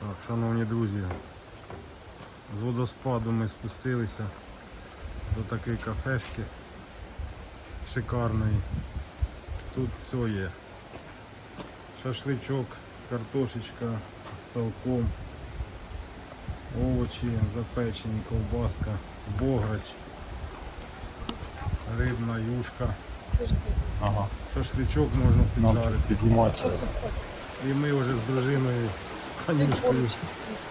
Так, шановні друзі, з водоспаду ми спустилися до такої кафешки шикарної. Тут все є. Шашличок, картошечка з салком, овочі запечені, ковбаска, бограч, рибна юшка, Ага. шашличок можна піджарити. І ми вже з дружиною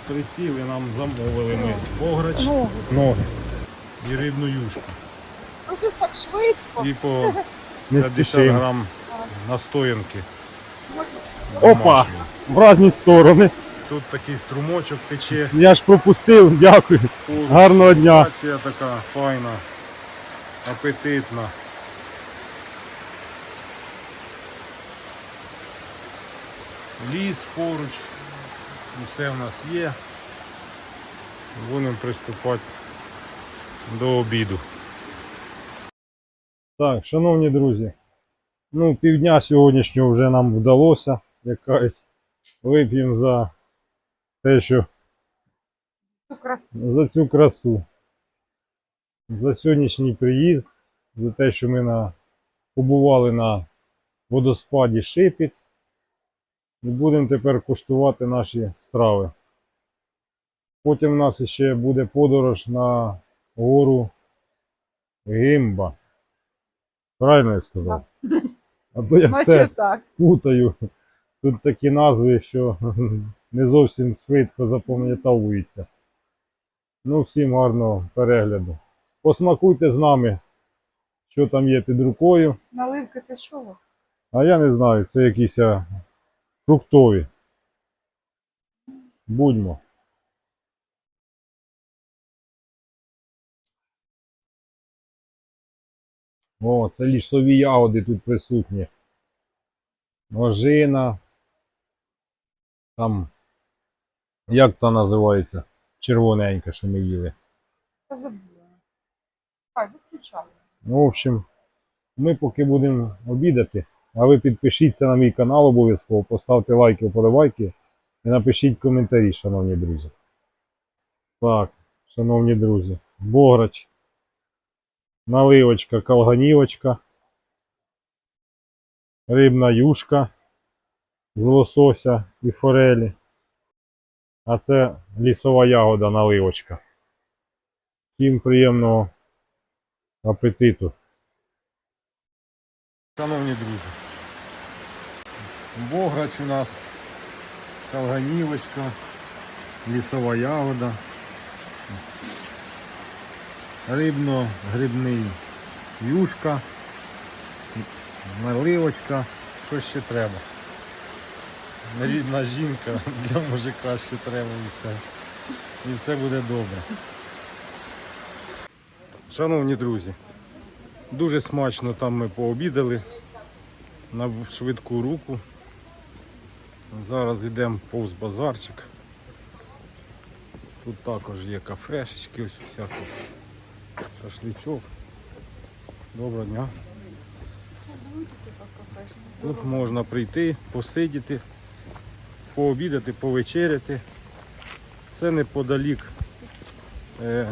присіли, нам замовили ми бограч, ноги і рибну юшку. Ну так швидко. І по 50 спішимо. грам настоянки. Опа! В різні сторони. Тут такий струмочок тече. Я ж пропустив, дякую. Поруч Гарного дня. Локація така файна, апетитна. Ліс поруч, все в нас є. Будемо приступати до обіду. Так, шановні друзі. Ну, півдня сьогоднішнього вже нам вдалося. Якась вип'ємо за те, що за цю красу. За сьогоднішній приїзд, за те, що ми на, побували на водоспаді Шипіт. І будемо тепер куштувати наші страви. Потім у нас ще буде подорож на гору Гимба. Правильно я сказав? А то я все путаю. Тут такі назви, що не зовсім швидко запам'ятовуються. Ну, всім гарного перегляду. Посмакуйте з нами, що там є під рукою. Наливка це що? А я не знаю, це якісь фруктові. Будьмо. О, це лісові ягоди тут присутні. Ожина. Там. Як та називається? Червоненька, що ми їли. Я забула. Хай, виключай. Ну, в общем, ми поки будемо обідати, а ви підпишіться на мій канал обов'язково, поставте лайки, вподобайки і напишіть коментарі, шановні друзі. Так, шановні друзі, бограч, наливочка, колганівочка, рибна юшка з лосося і форелі. А це лісова ягода наливочка. Всім приємного апетиту. Шановні друзі, бограч у нас, калганівочка, лісова ягода, рибно-грибний юшка, наливочка, що ще треба. Рідна жінка для мужика ще треба і все. І все буде добре. Шановні друзі, Дуже смачно там ми пообідали на швидку руку. Зараз йдемо повз базарчик. Тут також є кафешечки, ось всякі. Шашличок. Доброго дня. Тут можна прийти, посидіти, пообідати, повечеряти. Це неподалік е,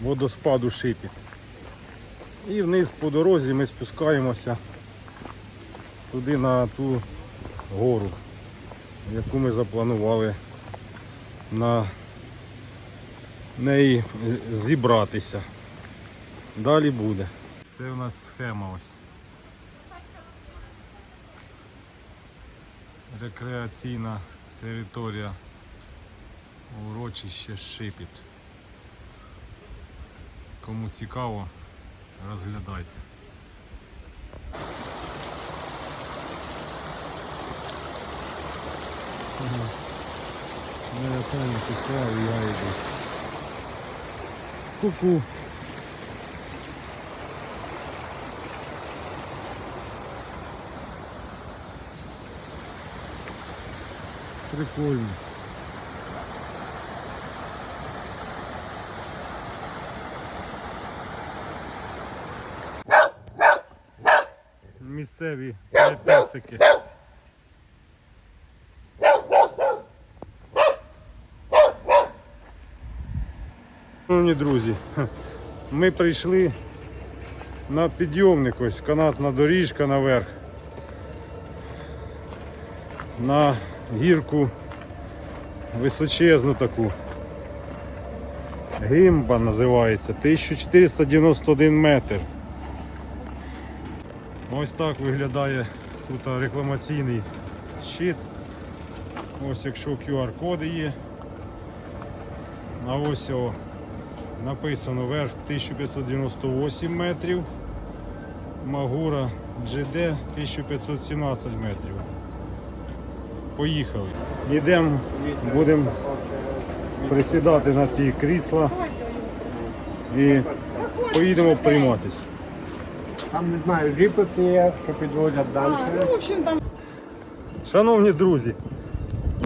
водоспаду Шипіт. І вниз по дорозі ми спускаємося туди на ту гору, яку ми запланували на неї зібратися. Далі буде. Це у нас схема ось. Рекреаційна територія урочище Шипіт. Кому цікаво, розглядайте. Не там пішла, я йду. Ку-ку. Прикольно. Місцеві песики. Шановні друзі, ми прийшли на підйомник, ось канатна доріжка наверх. На гірку височезну таку. Гимба називається 1491 метр. Ось так виглядає тут рекламаційний щит. Ось якщо QR-коди є. А ось о, написано верх 1598 метрів. Магура GD 1517 метрів. Поїхали. Йдемо, будемо присідати на ці крісла і поїдемо прийматись. Там не знаю, ліпити є, що підводять далі. ну, в общем, там Шановні друзі,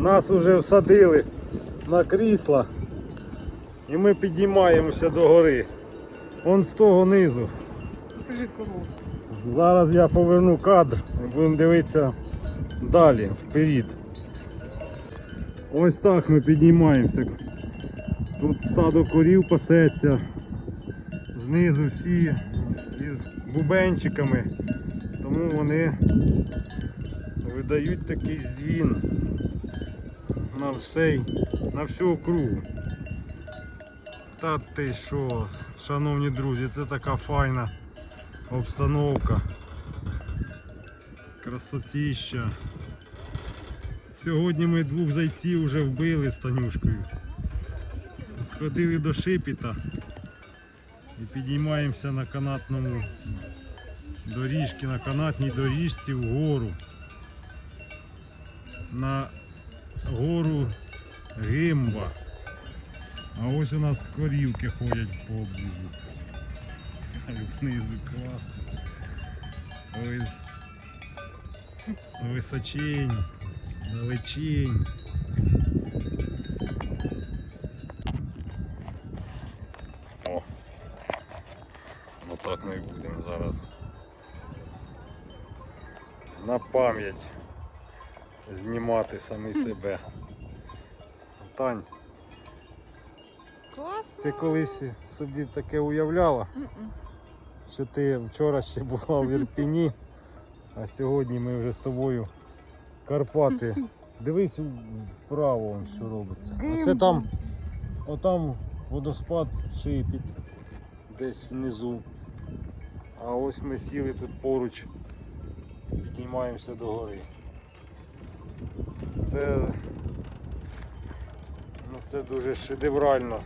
нас вже всадили на крісла і ми піднімаємося до гори. Вон з того низу. покажи. Зараз я поверну кадр і будемо дивитися далі, вперед. Ось так ми піднімаємося. Тут стадо корів пасеться. Знизу всі із бубенчиками. Тому вони видають такий дзвін на всей, на всю округу. Та ти що, шановні друзі, це така файна обстановка. Красотища. Сьогодні ми двох зайців вже вбили з Танюшкою. Сходили до Шипіта і підіймаємося на канатному доріжці, на канатній доріжці вгору. На гору Гимба. А ось у нас корівки ходять по обрізу. Знизу клас. Ой, височень, далечень. О, отак ми і будемо зараз. На пам'ять знімати самі себе. Тань, Класно. ти колись собі таке уявляла? що ти вчора ще була в Ірпіні, а сьогодні ми вже з тобою Карпати. Дивись вправо, он, що робиться. А це там, отам водоспад шипить десь внизу. А ось ми сіли тут поруч, піднімаємося до гори. Це, ну, це дуже шедеврально,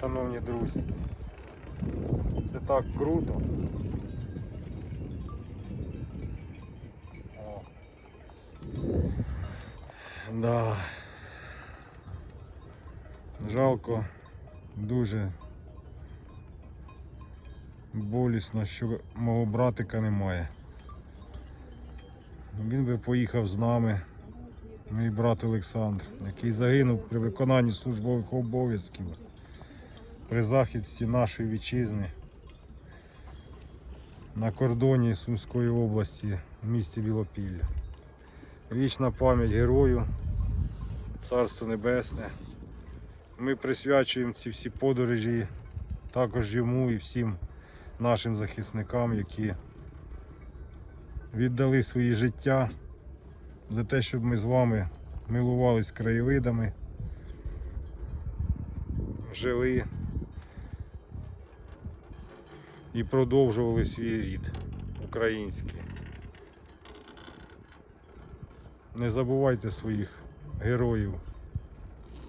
шановні друзі. Це так круто. О. Да. Жалко, дуже болісно, що мого братика немає. Він би поїхав з нами, мій брат Олександр, який загинув при виконанні службових обов'язків при захисті нашої вітчизни на кордоні Сумської області в місті Білопілля. Вічна пам'ять герою, Царство Небесне. Ми присвячуємо ці всі подорожі також йому і всім нашим захисникам, які віддали свої життя за те, щоб ми з вами милувались краєвидами, жили і продовжували свій рід український. Не забувайте своїх героїв,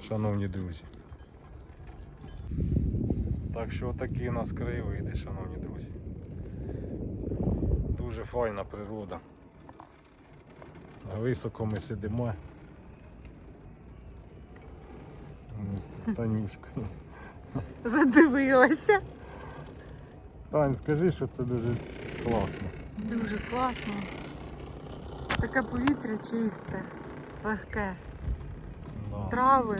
шановні друзі. Так що такі у нас краєвиди, шановні друзі. Дуже файна природа. Високо ми сидимо. Танюшкою. Задивилася. Тань, скажи, що це дуже класно. Дуже класно. Таке повітря чисте, легке. Да. Трави,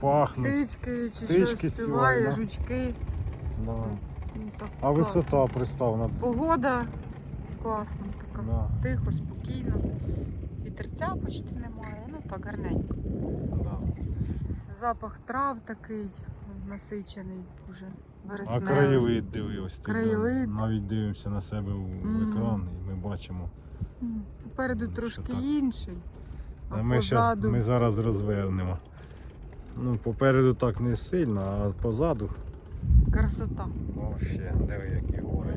Пахне. птички, чи Птички щось співають, співає, да? жучки. Да. Ну, так А класно. висота приставна. Погода класна така. Да. Тихо, спокійно. Вітерця почти немає. Ну так гарненько. Да. Запах трав такий, насичений вже А краєвид дивився. Краєвид. Навіть дивимося на себе в Мгм. екран і ми бачимо. Попереду трошки так? інший, а, ми, позаду ми зараз розвернемо. Ну, попереду так не сильно, а позаду красота. О, ще, диви, які гори.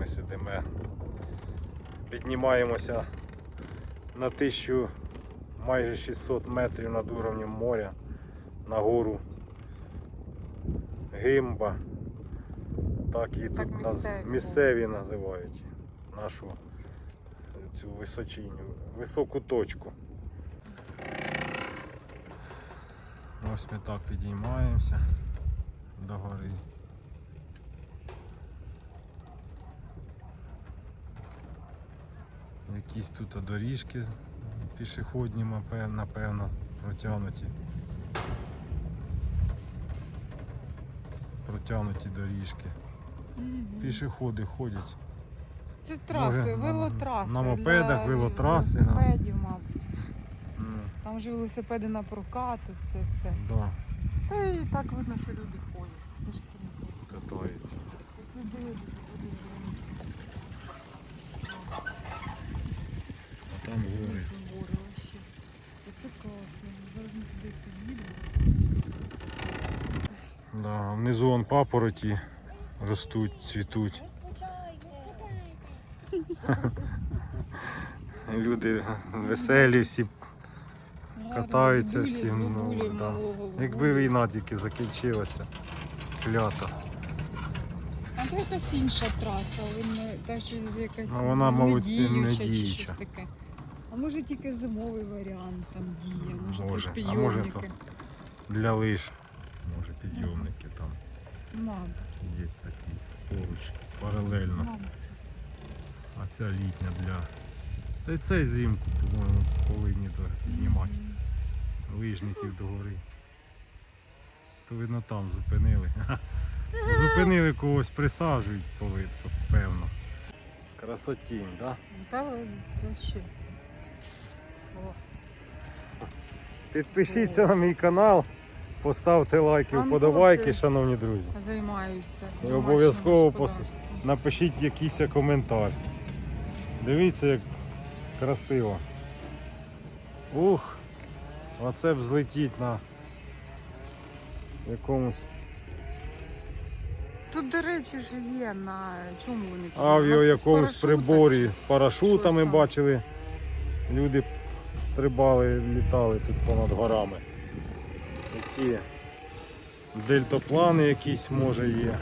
Ми сидимо, піднімаємося на тисячу майже 600 метрів над уровнем моря на гору Гимба. Так її Так тут місцеві, місцеві називають нашу цю височиню, високу точку. Ось ми так підіймаємося до гори. Якісь тут доріжки пішохідні, напев- напевно, протягнуті. Протягнуті доріжки. Пішоходи ходять. Це траси, Може, на- велотраси. на мопедах, для велотраси, на- Велосипедів, мабуть. Там же велосипеди на прокату, це все. Да, Та і так видно, що люди ходять. Ходять. катаються. Люди йдуть. А там гори. Гори вообще. Оце класно. Зараз ми туди поїдемо. Да, внизу вон папороті ростуть, цвітуть. Люди веселі всі. Катаються всі, ну, да. Якби війна тільки закінчилася. Клята. А то якась інша траса, він та щось якась Ну, вона, мабуть, не діюча. щось таке. А може тільки зимовий варіант там діє, може, Може. це А може, шпійовники. Для лиш. Мабуть, є такі поруч, паралельно. мабуть. А ця літня для. Та й цей зимку, по-моєму, повинні піднімати. Лижників до гори. То видно там зупинили. Зупинили когось, присаджують, пови- певно. Красотінь, так? Та вообще. Підпишіться на мій канал, поставте лайки, Анко, вподобайки, це- шановні друзі. Займаюся. І домашнім обов'язково пос- господарством. Напишіть якийсь коментар. Дивіться, як красиво. Ух! Оце б злетіть на якомусь Тут, до речі, ж є на чому вони тут? авіо На- з якомусь парашута приборі з парашутами Щось там. бачили. Люди стрибали, літали тут понад горами. Ці дельтаплани якісь може є.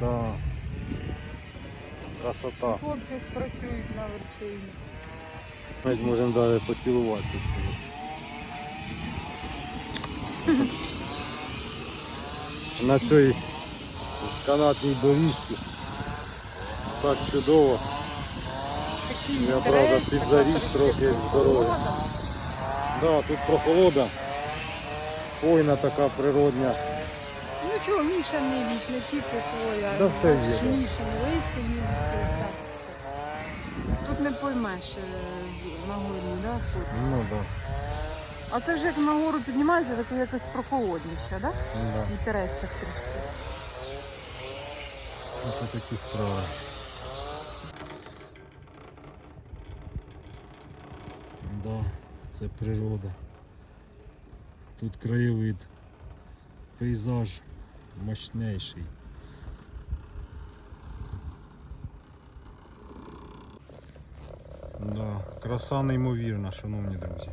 Да. Красота. Хлопці спрацюють на вершині. Навіть можемо далі поцілуватися. На цій канатній доріжці. Так чудово. Я, правда, підзаріс трохи прохолода. здоров'я. Да, тут прохолода. Хвойна така природня. Ну чого, мішаний ліс, не тільки хвоя. Да все є, да. Мішаний листя все це. Тут не поймеш е, з- на горі, да, що. Ну да. А це вже як на гору піднімається, таке якось прохолодніше, да? да. Вітерець так трішки. Це такі справи. Да, це природа. Тут краєвид, пейзаж мощнейший. Да, краса неймовірна, шановні друзі.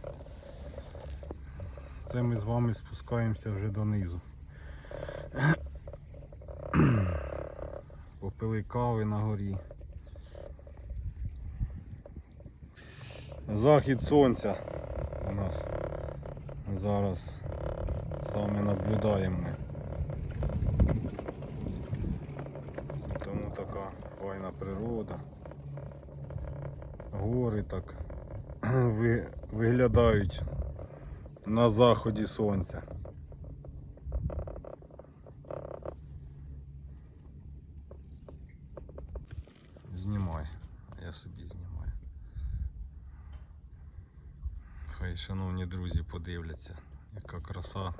Це ми з вами спускаємося вже донизу. Попили кави на горі. Захід сонця у нас зараз саме наблюдаємо ми. Тому така файна природа. Гори так виглядають на заході сонця. Знімай, я собі знімаю. Хай Хай шановні друзі подивляться, яка краса.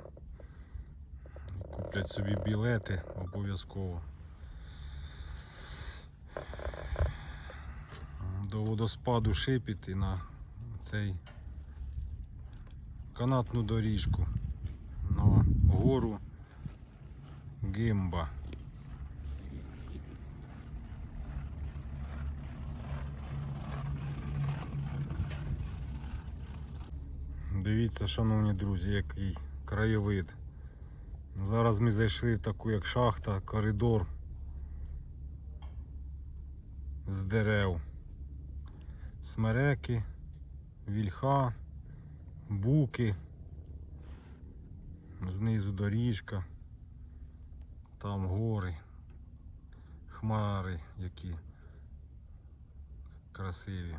Куплять собі білети обов'язково. До водоспаду шипіт і на цей канатну доріжку на гору Гимба. Дивіться, шановні друзі, який краєвид. Зараз ми зайшли в таку як шахта, коридор з дерев. Смереки, вільха, буки. Знизу доріжка. Там гори, хмари які красиві.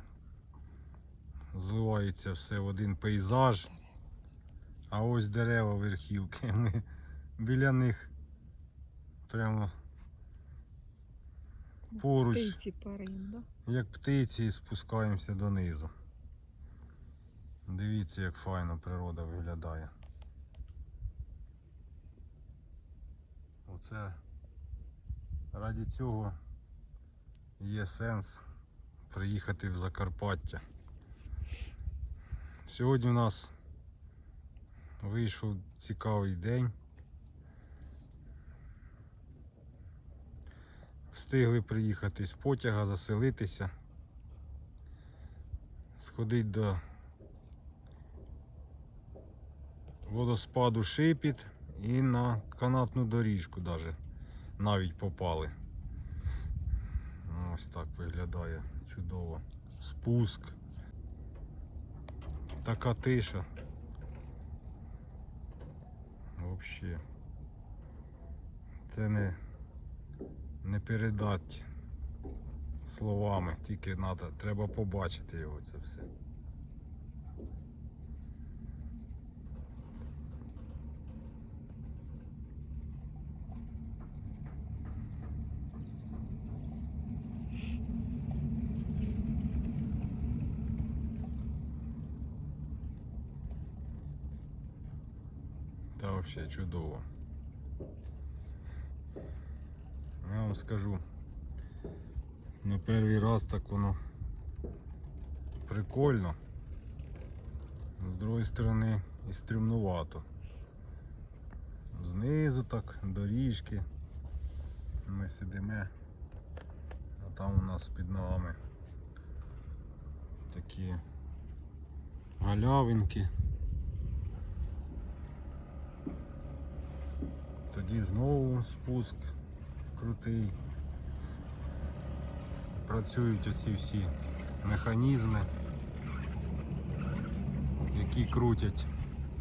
Зливається все в один пейзаж. А ось дерева верхівки. Ми біля них прямо поруч, Птиці парим, да? як птиці, спускаємося донизу. Дивіться, як файно природа виглядає. Оце раді цього є сенс приїхати в Закарпаття. Сьогодні у нас вийшов цікавий день. Встигли приїхати з потяга, заселитися, сходити до водоспаду Шипіт і на канатну доріжку даже навіть попали. Ось так виглядає чудово. Спуск. Така тиша. Взагалі. Це не, не передати словами, тільки надо, треба побачити його це все. Взагалі чудово. Я вам скажу, не перший раз так воно прикольно. З другої сторони і стрімнувато. Знизу так, доріжки. Ми сидимо, а там у нас під ногами такі галявинки. Тоді знову спуск крутий. Працюють оці всі механізми, які крутять,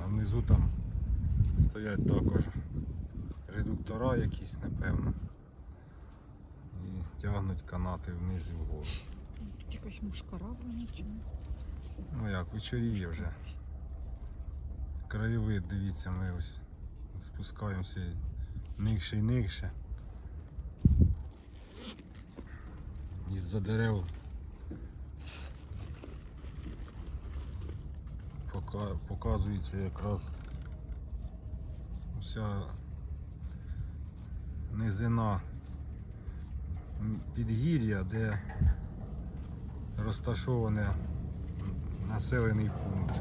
а внизу там стоять також редуктора якісь, напевно. І тягнуть канати вниз і вгору. Якась мушкара чи? Ну як, вечоріє вже. Краєвид, дивіться, ми ось спускаємося нижче і нижче. Із-за дерев показується якраз вся низина підгір'я, де розташоване населений пункт.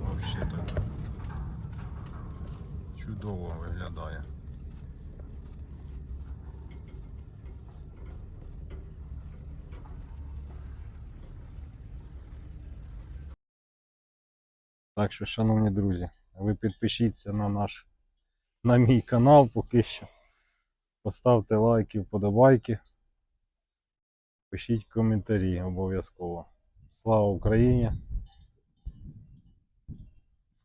Вообще так чудово виглядає. Так що, шановні друзі, ви підпишіться на наш на мій канал поки що. Поставте лайки, вподобайки. Пишіть коментарі обов'язково. Слава Україні!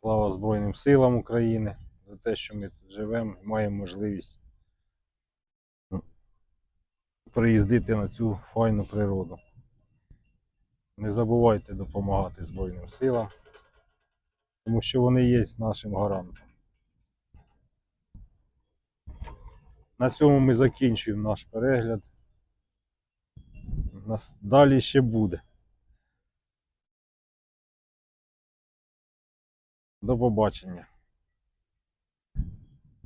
Слава Збройним силам України за те, що ми тут живемо і маємо можливість ну, приїздити на цю файну природу. Не забувайте допомагати Збройним силам, тому що вони є нашим гарантом. На цьому ми закінчуємо наш перегляд. Нас далі ще буде. До побачення.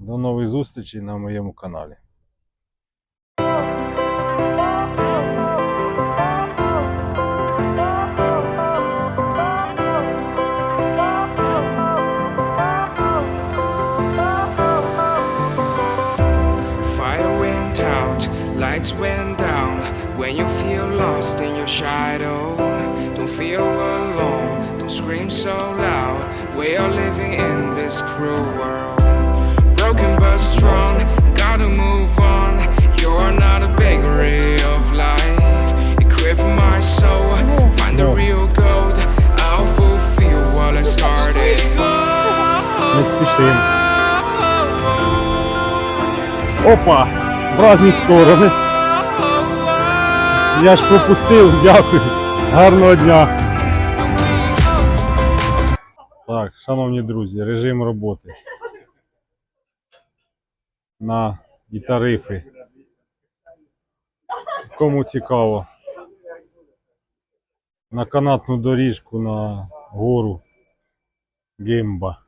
До нових зустрічей на моєму каналі. Fire went out, lights went down. When you feel lost in your shadow, don't feel alone, don't scream so loud. We are living in this cruel world. Broken but strong, gotta move on. You're not a bakery of life. Equip my soul, find the real gold. I'll fulfill what I started. Не спішимо. Опа! В різні сторони. Я ж пропустив, дякую. Гарного дня. Так, шановні друзі, режим роботи. На і тарифи. Кому цікаво. На канатну доріжку на гору Гимба.